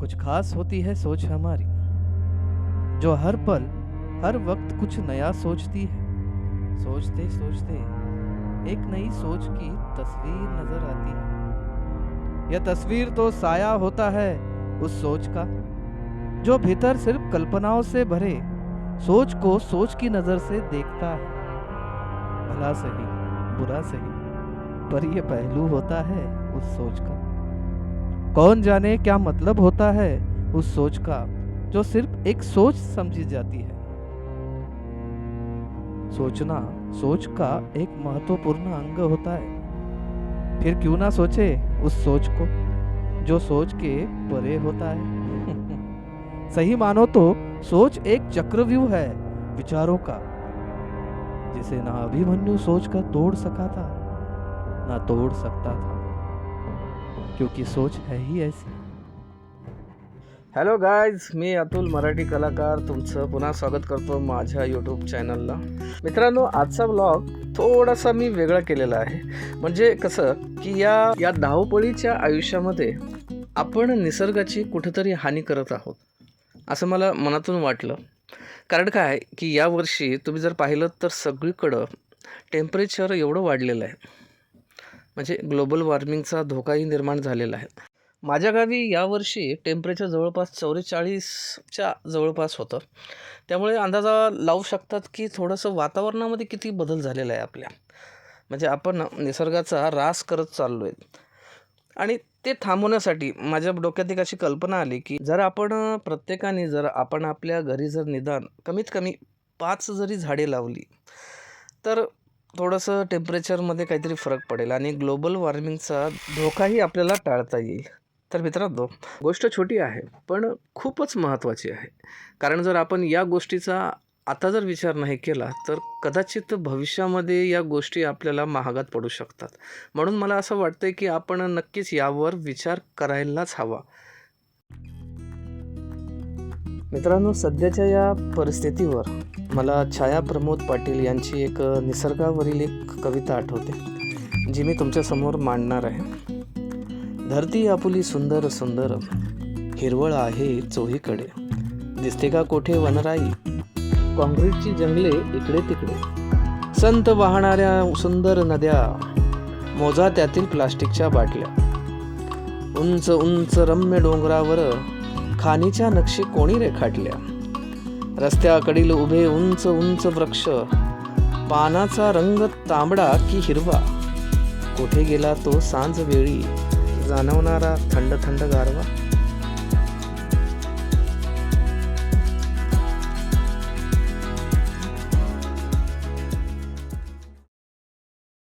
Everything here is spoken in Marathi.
कुछ खास होती है सोच हमारी। जो हर पल, हर वक्त कुछ नया सोचती है। सोचते सोचते एक नई सोच की तस्वीर नज़र आती है। यह तस्वीर तो साया होता है उस सोच का, जो भीतर सिर्फ़ कल्पनाओं से भरे, सोच को सोच की नज़र से देखता है। भला सही, बुरा सही, पर यह पहलू होता है उस सोच का। कौन जाने क्या मतलब होता है उस सोच का, जो सिर्फ़ एक सोच समझी जाती है। सोचना, सोच का एक महत्वपूर्ण अंग होता है। फिर क्यों ना सोचे उस सोच को, जो सोच के परे होता है। सही मानो तो सोच एक चक्रव्यूह है विचारों का, जिसे ना अभिमन्यु सोच का तोड़ सका था, ना तोड़ सकता था। क्योंकि सोच है ही ऐसी। हॅलो गायज मी अतुल मराठी कलाकार. तुमचं पुन्हा स्वागत करतो माझ्या यूट्यूब चॅनलला मित्रांनो आजचा ब्लॉग थोडासा मी वेगळा केलेला आहे. म्हणजे कसं की या या धावपळीच्या आयुष्यामध्ये आपण निसर्गाची कुठेतरी हानी करत आहोत असं मला मनातून वाटलं. कारण काय आहे की यावर्षी तुम्ही जर पाहिलं तर सगळीकडं टेम्परेचर एवढं वाढलेलं आहे. म्हणजे ग्लोबल वॉर्मिंगचा धोकाही निर्माण झालेला आहे. माझ्या गावी यावर्षी टेम्परेचर जवळपास चौवेचाळीसच्या जवळपास होतं. त्यामुळे अंदाजा लावू शकतात की थोडंसं वातावरणामध्ये किती बदल झालेला आहे आपल्या. म्हणजे आपण निसर्गाचा ऱ्हास करत चाललो आहे आणि ते थांबवण्यासाठी माझ्या डोक्यात एक अशी कल्पना आली की जर आपण प्रत्येकाने जर आपण आपल्या घरी जर निदान कमीत कमी पाच जरी झाडे लावली तर थोडंसं टेम्परेचरमध्ये काहीतरी फरक पडेल आणि ग्लोबल वॉर्मिंगचा धोकाही आपल्याला टाळता येईल. तर मित्रांनो गोष्ट छोटी आहे पण खूपच महत्त्वाची आहे. कारण जर आपण या गोष्टीचा आता जर विचार नाही केला तर कदाचित भविष्यामध्ये या गोष्टी आपल्याला महागात पडू शकतात. म्हणून मला असं वाटतं की आपण नक्कीच यावर विचार करायलाच हवा. मित्रांनो सध्याच्या या परिस्थितीवर मला छाया प्रमोद पाटील यांची एक निसर्गावरील एक कविता आठवते जी मी तुमच्यासमोर मांडणार आहे. धरती आपुली सुंदर सुंदर हिरवळ आहे चोहीकडे. दिसते का कोठे वनराई? काँक्रीटची जंगले इकडे तिकडे. संत वाहणाऱ्या सुंदर नद्या मोजा त्यातील प्लास्टिकच्या बाटल्या. उंच उंच रम्य डोंगरावर खाणीच्या नक्षी कोणी रेखाटल्या? रस्त्याकडील उभे उंच उंच वृक्ष पानाचा रंग तांबडा की हिरवा? कुठे गेला तो सांज वेळी जाणवणारा थंड थंड गारवा?